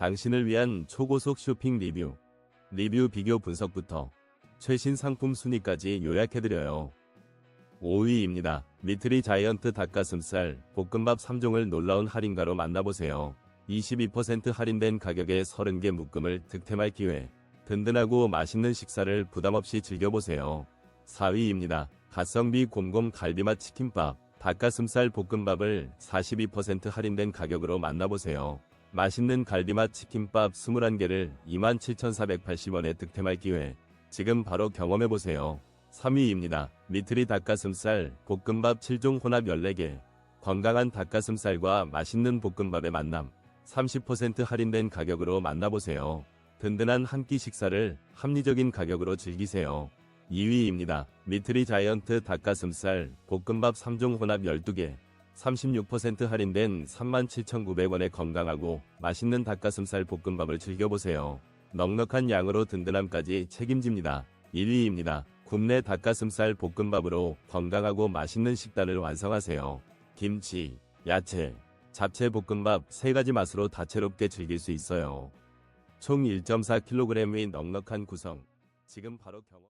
당신을 위한 초고속 쇼핑 리뷰. 리뷰 비교 분석부터 최신 상품 순위까지 요약해드려요. 5위입니다. 미트리 자이언트 닭가슴살 볶음밥 3종을 놀라운 할인가로 만나보세요. 22% 할인된 가격에 30개 묶음을 득템할 기회. 든든하고 맛있는 식사를 부담없이 즐겨보세요. 4위입니다. 가성비 곰곰 갈비맛 치킨밥 닭가슴살 볶음밥을 42% 할인된 가격으로 만나보세요. 맛있는 갈비맛 치킨밥 21개를 27,480원에 득템할 기회. 지금 바로 경험해보세요. 3위입니다. 미트리 닭가슴살 볶음밥 7종 혼합 14개. 건강한 닭가슴살과 맛있는 볶음밥의 만남. 30% 할인된 가격으로 만나보세요. 든든한 한 끼 식사를 합리적인 가격으로 즐기세요. 2위입니다. 미트리 자이언트 닭가슴살 볶음밥 3종 혼합 12개. 36% 할인된 37,900원에 건강하고 맛있는 닭가슴살 볶음밥을 즐겨보세요. 넉넉한 양으로 든든함까지 책임집니다. 1위입니다. 굽네 닭가슴살 볶음밥으로 건강하고 맛있는 식단을 완성하세요. 김치, 야채, 잡채 볶음밥 3가지 맛으로 다채롭게 즐길 수 있어요. 총 1.4kg의 넉넉한 구성. 지금 바로 경험